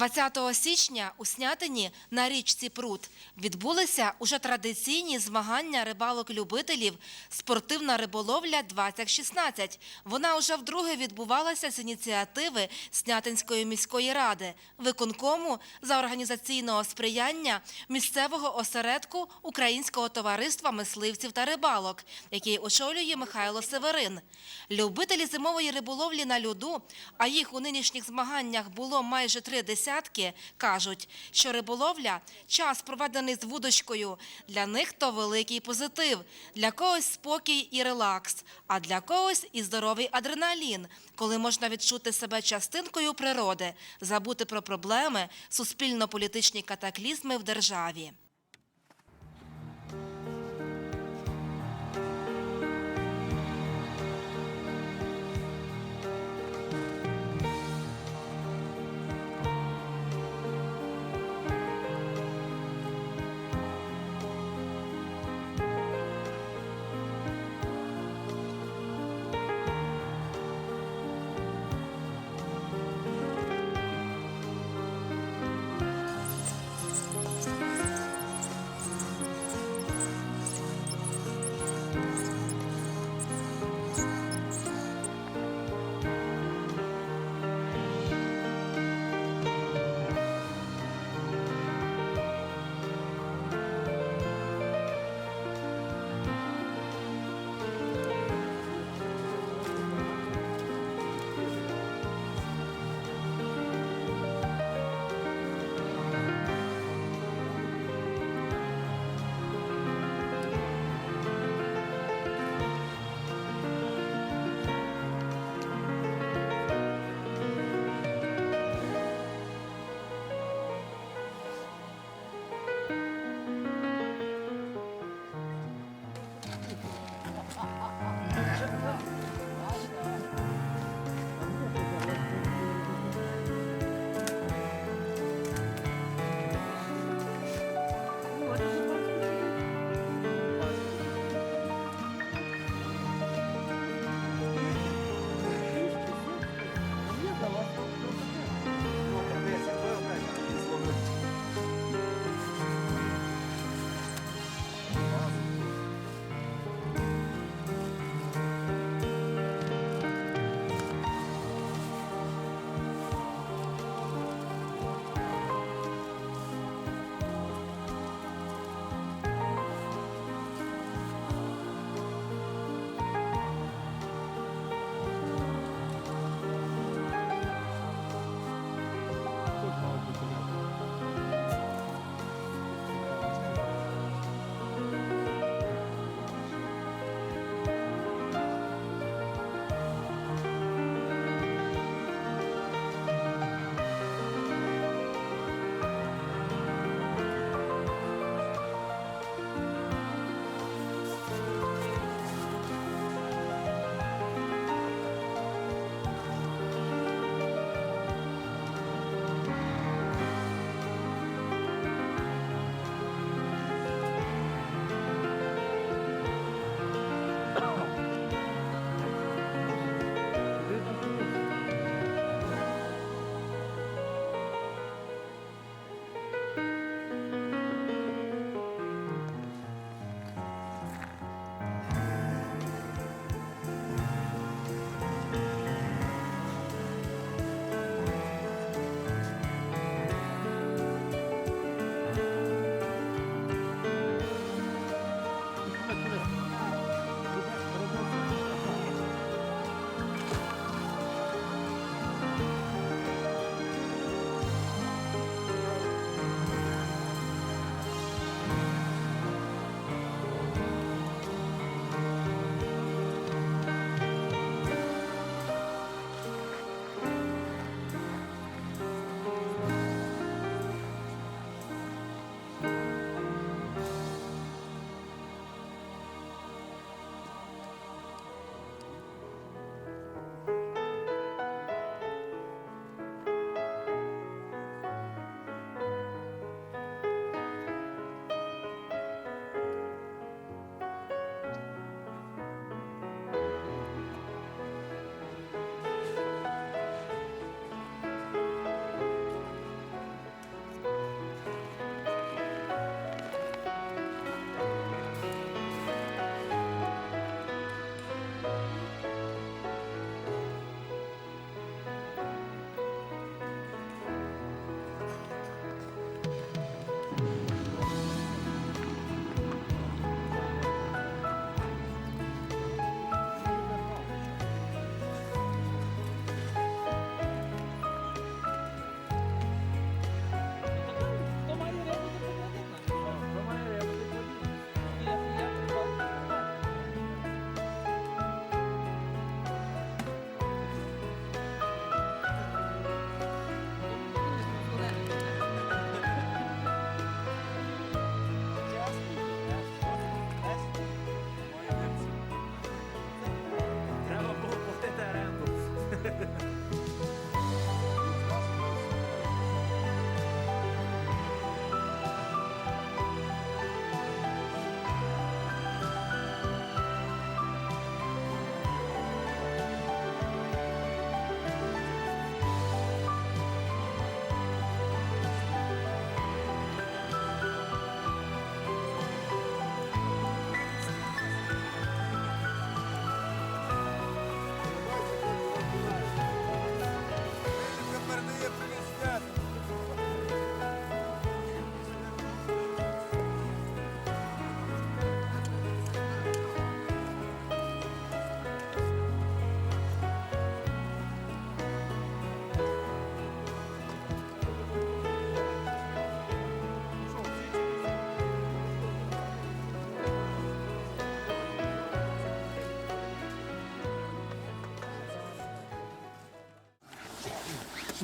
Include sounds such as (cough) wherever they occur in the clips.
20 січня у Снятині на річці Прут відбулися уже традиційні змагання рибалок-любителів «Спортивна риболовля 2016». Вона уже вдруге відбувалася з ініціативи Снятинської міської ради, виконкому за організаційного сприяння місцевого осередку Українського товариства мисливців та рибалок, який очолює Михайло Северин. Любителі зимової риболовлі на льоду, а їх у нинішніх змаганнях було майже три десятки, кажуть, що риболовля – час, проведений з вудочкою. Для них то великий позитив, для когось спокій і релакс, а для когось і здоровий адреналін, коли можна відчути себе частинкою природи, забути про проблеми, суспільно-політичні катаклізми в державі.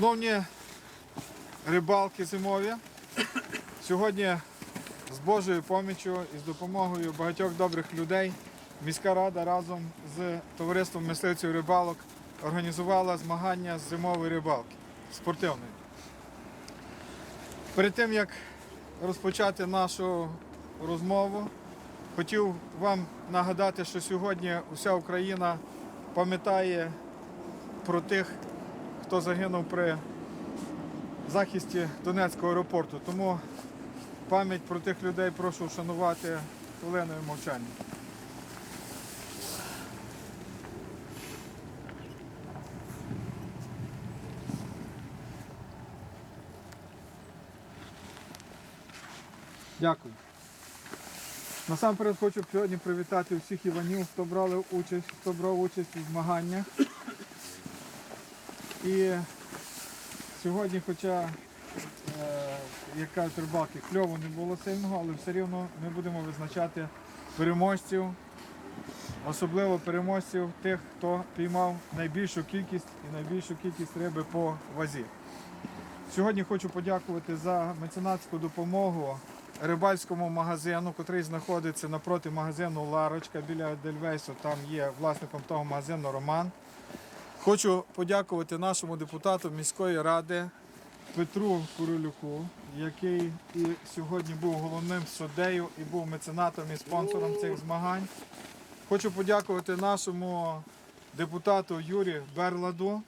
Шановні рибалки зимові, сьогодні з Божою поміччю і з допомогою багатьох добрих людей міська рада разом з товариством мисливців рибалок організувала змагання з зимової рибалки спортивної. Перед тим як розпочати нашу розмову, хотів вам нагадати, що сьогодні вся Україна пам'ятає про тих, хто загинув при захисті Донецького аеропорту. Тому пам'ять про тих людей прошу вшанувати хвилиною мовчання. Дякую. Насамперед хочу сьогодні привітати всіх Іванів, хто брали участь, хто брав участь у змаганнях. І сьогодні, хоча, е, як кажуть рибалки, кльову не було сильного, але все рівно ми будемо визначати переможців, особливо переможців тих, хто піймав найбільшу кількість і найбільшу кількість риби по вазі. Сьогодні хочу подякувати за меценатську допомогу рибальському магазину, який знаходиться напроти магазину Ларочка біля Дельвейсу. Там є власником того магазину Роман. Хочу подякувати нашому депутату міської ради Петру Курилюку, який і сьогодні був головним суддею і був меценатом і спонсором цих змагань. Хочу подякувати нашому депутату Юрію Берладу,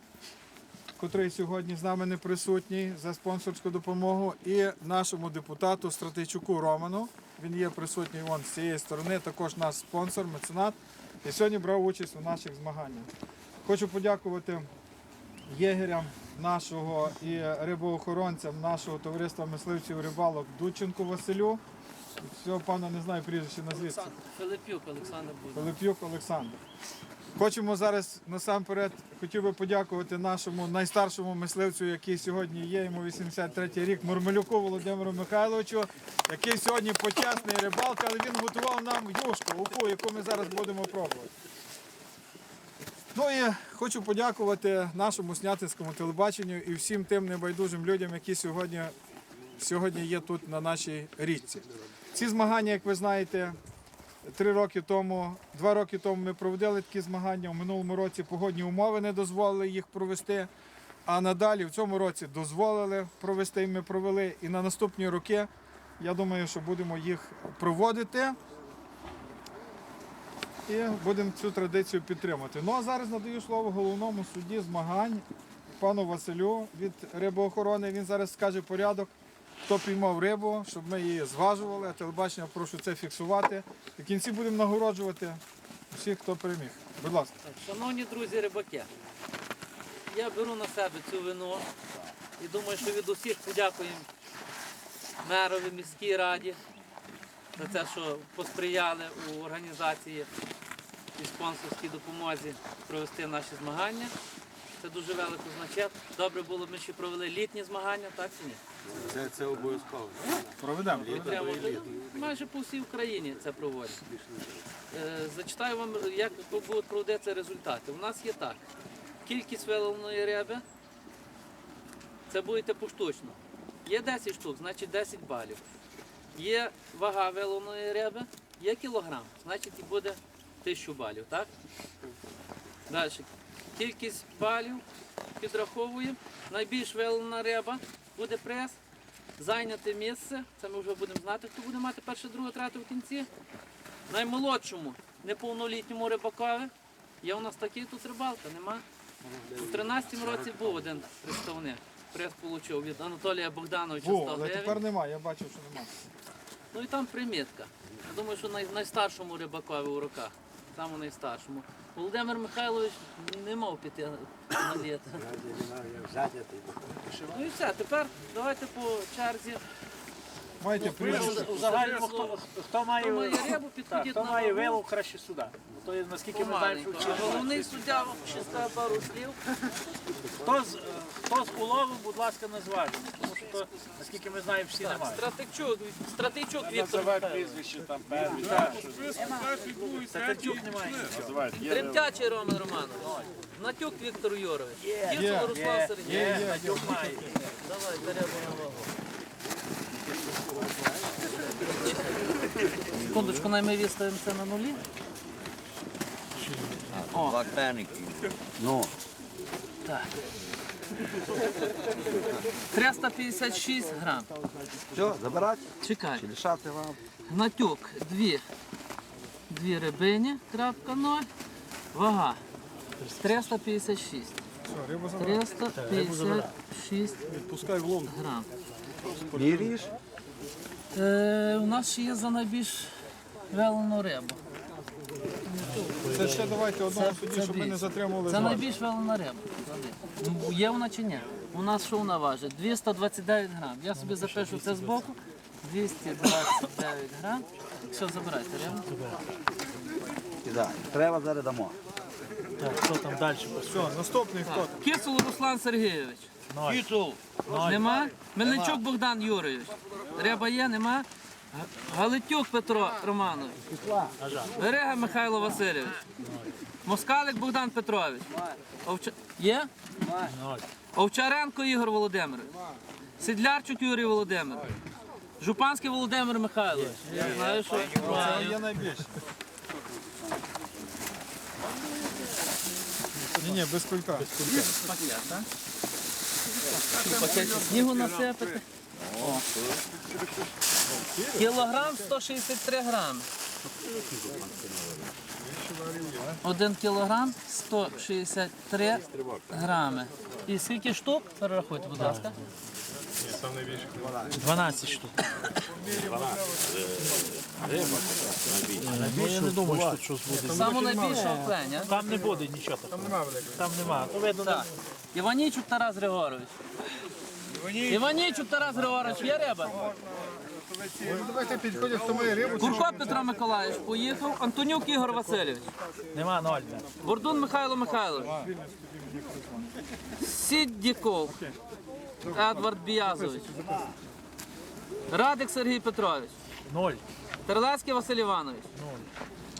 котрий сьогодні з нами не присутній за спонсорську допомогу, і нашому депутату Стратейчуку Роману. Він є присутній вон з цієї сторони, також наш спонсор, меценат, і сьогодні брав участь у наших змаганнях. Хочу подякувати єгерям нашого і рибоохоронцям нашого товариства мисливців рибалок Дудченку Василю. Цього пана не знаю прізвище назвіться. Филипюк Олександр буде. Пилип'юк Олександр. Хочемо зараз насамперед хотів би подякувати нашому найстаршому мисливцю, який сьогодні є, йому 83 рік, Мурмелюку Володимиру Михайловичу, який сьогодні почесний рибалка, але він готував нам юшку, уку, яку ми зараз будемо пробувати. Ну і хочу подякувати нашому снятинському телебаченню і всім тим небайдужим людям, які сьогодні, сьогодні є тут на нашій річці. Ці змагання, як ви знаєте, Три роки тому, два роки тому ми проводили такі змагання. У минулому році погодні умови не дозволили їх провести. А надалі в цьому році дозволили провести, і ми провели. І на наступні роки, я думаю, що будемо їх проводити. І будемо цю традицію підтримати. Ну а зараз надаю слово головному судді змагань, пану Василю від рибоохорони. Він зараз скаже порядок, хто піймав рибу, щоб ми її зважували. Телебачення прошу це фіксувати. В кінці будемо нагороджувати всіх, хто переміг. Будь ласка. Шановні друзі рибаки, я беру на себе цю вину і думаю, що від усіх подякуємо мерові, міській раді за те, що посприяли у організації і спонсорській допомозі провести наші змагання. Це дуже велико значить. Добре було б ми ще провели літні змагання, так чи ні? Це, це обов'язково. Проведемо. Прямо майже по всій Україні це проводять. Е, Зачитаю вам, як будуть проводитися результати. У нас є так. Кількість виловленої риби, це будете поштучно. Є 10 штук, значить 10 балів. Є вага виловленої риби, є кілограм, значить і буде 1000 балів, так? Далі. Кількість балів підраховуємо. Найбільш виловлена риба буде прес. Зайняте місце, це ми вже будемо знати, хто буде мати перше, друге, третє в кінці. Наймолодшому, неповнолітньому рибакові. Є у нас такий тут рибалка, нема. У 13-му році був один представник. Прес отримав від Анатолія Богдановича 100 але гривень. тепер немає, я бачив, що немає. Ну і там примітка. Я думаю, що най, найстаршому рибакові у руках. Самому найстаршому. Володимир Михайлович не мав піти на літо. Ну і все, тепер давайте по черзі Маєте прізвище? Хто, хто має, має рибу, (laughs) так, підходить хто на має вагу. вилов, краще сюди. То є, наскільки ми знаємо, що. Головний суддя ще скаже пару слів. (laughs) хто з, е, хто з уловом, будь ласка, не зважує. Тому що то, наскільки ми знаємо, всі немає. Стратичук, Стратичук Віктор. прізвище там певні. Татарчук немає. Тремтячий Роман Романович. Натюк Віктор Юрович. Кіцул Руслан Сергійович. Є, є, є. Давай, треба на вагу. Секундочку, най ми виставимо це на нулі. Вареники. Так. 356 грам. Все, забирати? Чекай. Лишати вам. Гнатюк дві. Дві рибині, крапка 0. Вага 356. Все, рибу забрали. 356 Відпускай в лом. грам. Міріш? Е, у нас ще є за найбільш велену рибу. Це ще давайте одного Це- судді, щоб ми не затримували. Це найбільш велена риба. Ну, Є вона чи ні? У нас що вона важить? 229 грам. Я собі запишу це збоку. 229 грам. Все, забирайте рибу. Кидай. Треба зараз дамо. Так, хто там далі? Все, наступний хто? Кисул Руслан Сергійович. Нема? Мельничук Богдан Юрійович. Риба є, нема? Галитюк Петро Романович. Берега Михайло Васильович. Москалик Богдан Петрович. Овча... Є? Овчаренко Ігор Володимирович. Сідлярчук Юрій Володимирович. Жупанський Володимир Михайлович. Я знаю, що є найбільше. Ні, ні, без кулька. пакет, так? Пакет снігу насипати. О. Кілограм 163 грами. Один кілограм 163 грами. І скільки штук? Перерахуйте, будь ласка. 12 штук. Ну, я не думаю, що тут щось буде. Саме найбільше окленя. Там не буде нічого такого. Нема великого. Там нема. То видно, Так. Іванічук Тарас Григорович. Іванічук Тарас Григорович, є риба? Давайте підходять, рибу. Курко Петро Миколаївич поїхав. Антонюк Ігор Васильович. нема ноль. Бордун Михайло Михайлович. Сіддіков Едвард Біязович. Радик Сергій Петрович. Ноль. Терлецький Василь Іванович.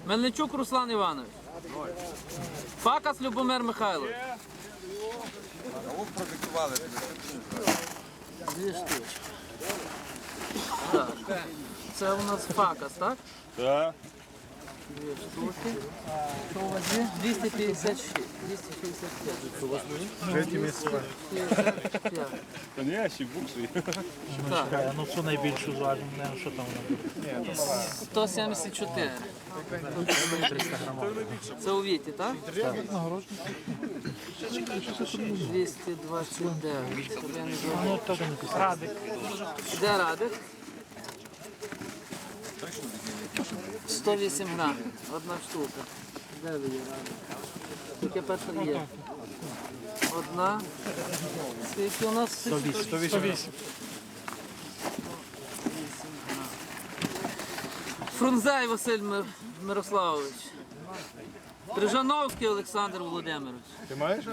Мельничук Руслан Іванович. Факас Любомир Михайлович. Дві штучки. Так. Це у нас факас, так? Так. Що вас є? 256. 265. Третє місце. 55. Та не, буксує. Чекай, ну цю найбільшу зважимо, не що там воно 174. Це у Віті, так? 229. Я не знаю. Ну, теж не писав. Радик. Де Радик? 108 грам. Одна штука. Де ви є Тільки перша є. Одна. Скільки у нас? 108. 108. Фрунзай Василь Мир- Мирославович. Крижановський Олександр Володимирович. Ти маєш?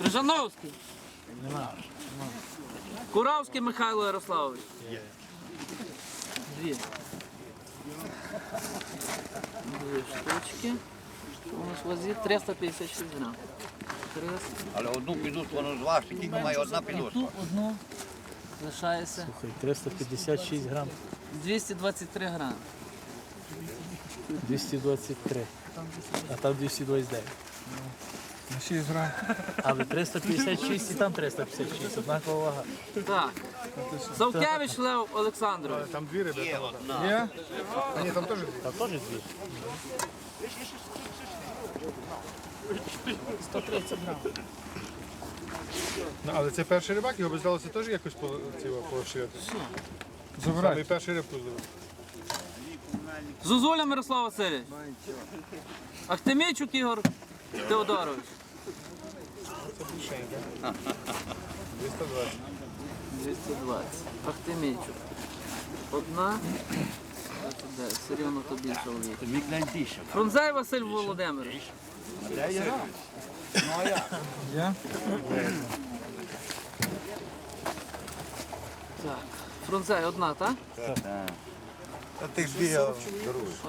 Крижановський. Куравський Михайло Ярославович. Дві. Дві штучки. У нас в вазі 356 грам. 300. Але одну підуть воно зважте, тільки має одна І підуть. одну лишається 356 грам. 223 грам. 223. А там 229. На 6 грам. Але 356 і там 356. Однакова вага. Так. Савкевич Лев Олександрович. Там дві риби. Є? А ні, там теж дві. Там теж дві. 130 грам. Ну, але це перший рибак, його би здалося теж якось по, цього, поширити. Забирай. Саме перший рибку зловив. Зозуля Мирослав Васильович. Ахтемійчук Ігор Теодорович. 220. 220. Ахтемійчук. Одна. Де? Все рівно то більше олії. Міглянтіше. Фрунзай Василь Володимирович. Є? Так. Фрунзай одна, так? А ти ж бігав.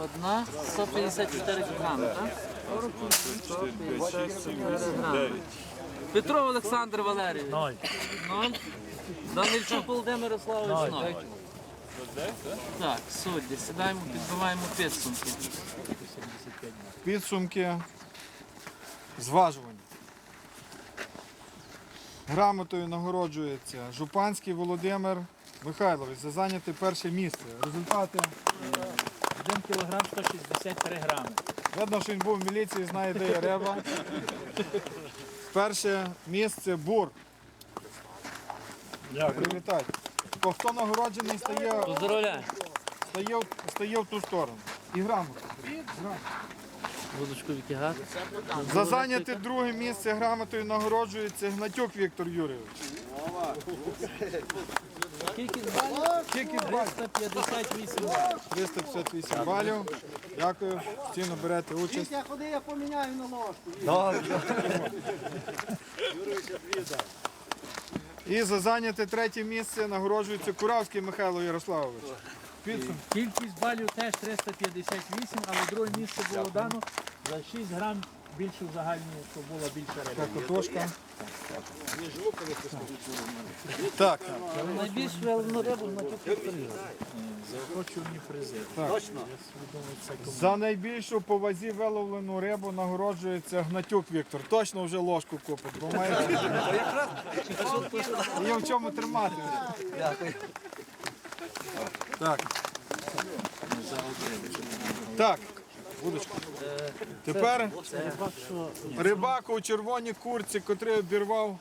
Одна 154 грами, так? 154 грами. Петров Олександр Валерійович. Ноль. Ноль. Данильчук Володимир Ярославович. Ноль. Так, судді, сідаємо, підбиваємо підсумки. Підсумки зважування. Грамотою нагороджується Жупанський Володимир Михайлович за зайняте перше місце. Результати 1 кілограм 163 грами. Видно, що він був в міліції, знає, де є реба. Перше місце бур. Дякую. Привітайте. Бо хто нагороджений, стає, Поздравляю. стає, в- стає в ту сторону. І грамота. Будочку витягати. За зайняте друге місце грамотою нагороджується Гнатюк Віктор Юрійович. Скільки балів? Скільки балів? 158 балів. 358 балів. Дякую. Постійно берете участь. Я ходи, я поміняю на ложку. І за зайняте третє місце нагороджується Куравський Михайло Ярославович. Підсумки. Кількість балів теж 358, але друге місце було дано за 6 грам більше в загальній, то була більша риба. Картошка. Так, Найбільш велину рибу на Заохочувані призи. Точно. за найбільшу по вазі виловлену рибу нагороджується Гнатюк Віктор. Точно вже ложку купить, бо має є в чому тримати. Так. Так, будочку. Тепер рибак у червоній курці, котрий обірвав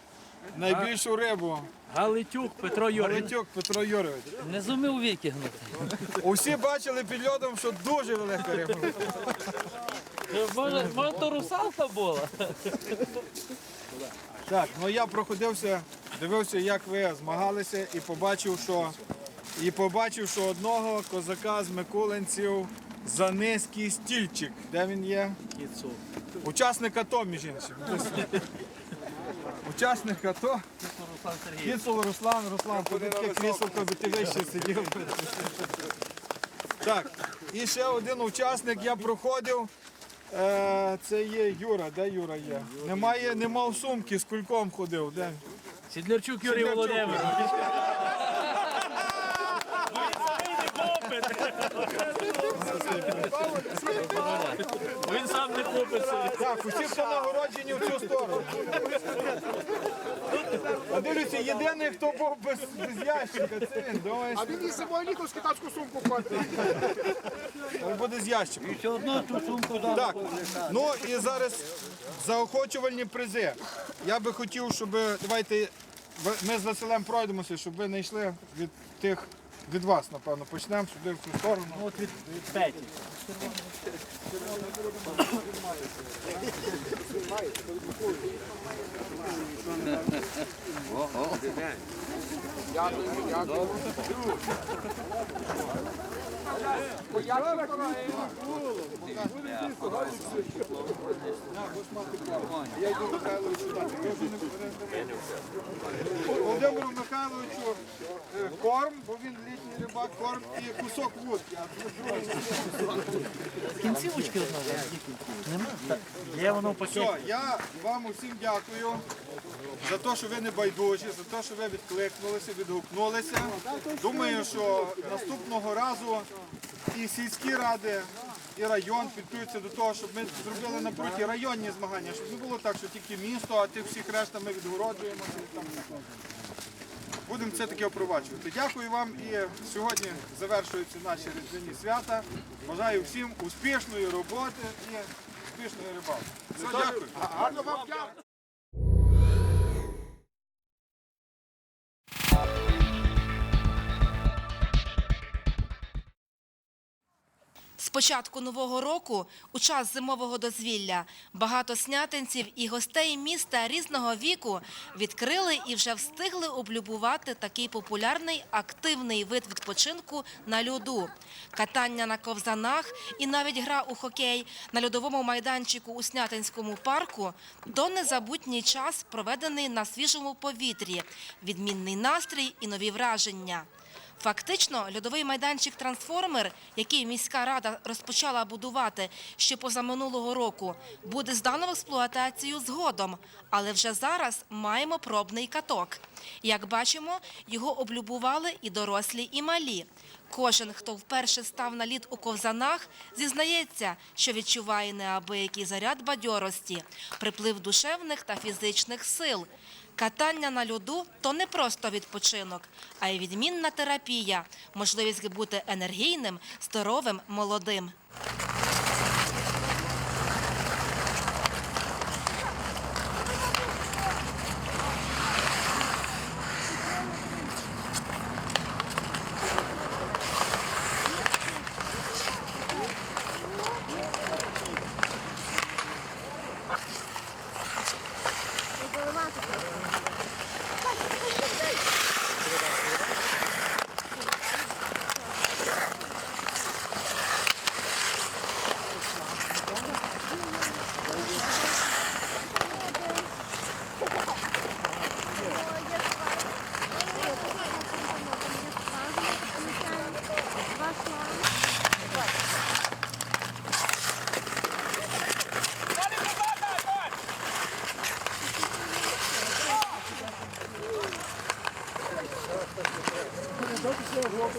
найбільшу рибу. Галитюк Петро Юрійович. Галитюк Петро Юрійович. Не зумів викигнути. Усі бачили під льодом, що дуже велика риба. Може, може то русалка була? Так, ну я проходився, дивився, як ви змагалися, і побачив, що і побачив, що одного козака з Миколенців за низький стільчик. Де він є? Учасник АТО, між іншим. Учасник АТО. Кіцул Руслан, Руслан, куди таке кріселко, би ти вище сидів. Так, і ще один учасник я проходив. Е, це є Юра. Де Юра є? Немає, не мав сумки, з кульком ходив. Де? Сідлярчук Юрій Сідлярчук. Володимирович. (laughs) Він не купить. Так, усі хто нагороджені в цю сторону. А дивлюся, єдиний, хто був без, без ящика, це він. Думаєш, А він і собою ліковську китайську сумку ходить. він буде з ящиком. Все одно ту сумку дам. Так, ну і зараз заохочувальні призи. Я би хотів, щоб давайте ми з Василем пройдемося, щоб ви не йшли від тих, від вас, напевно, почнемо сюди в цю сторону. Ну, От від, від Петі. Володимиру Михайловичу е, корм, бо він літній рибак, корм і кусок вудки. Кінцівочки одного. Нема? Є воно в пакеті. Все, я вам усім дякую за те, що ви не байдужі, за те, що ви відкликнулися, відгукнулися. Думаю, що наступного разу і сільські ради, і район підключаться до того, щоб ми зробили напроти районні змагання, щоб не було так, що тільки місто, а тих всіх решта ми відгороджуємося. і там Будемо це таке впроваджувати. Дякую вам і сьогодні завершуються наші різдвяні свята. Бажаю всім успішної роботи і успішної рибалки. Все, дякую. Початку нового року, у час зимового дозвілля, багато снятинців і гостей міста різного віку відкрили і вже встигли облюбувати такий популярний активний вид відпочинку на льоду. Катання на ковзанах і навіть гра у хокей на льодовому майданчику у Снятинському парку – то незабутній час, проведений на свіжому повітрі, відмінний настрій і нові враження. Фактично, льодовий майданчик «Трансформер», який міська рада розпочала будувати ще позаминулого року, буде здано в експлуатацію згодом, але вже зараз маємо пробний каток. Як бачимо, його облюбували і дорослі, і малі. Кожен, хто вперше став на лід у ковзанах, зізнається, що відчуває неабиякий заряд бадьорості, приплив душевних та фізичних сил. Катання на льоду то не просто відпочинок, а й відмінна терапія, можливість бути енергійним, здоровим, молодим.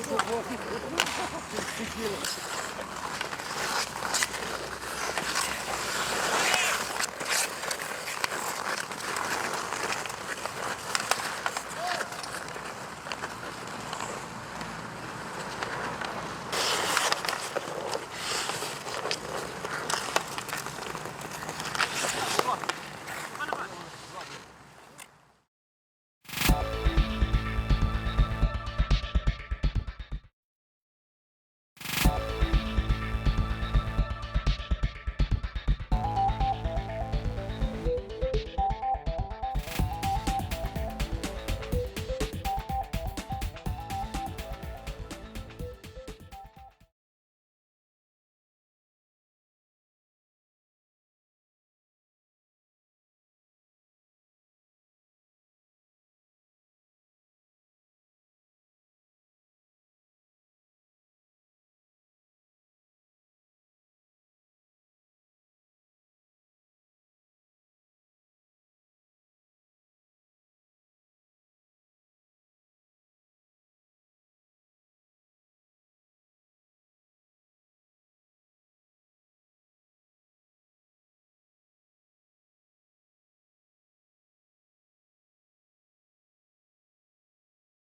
Спасибо.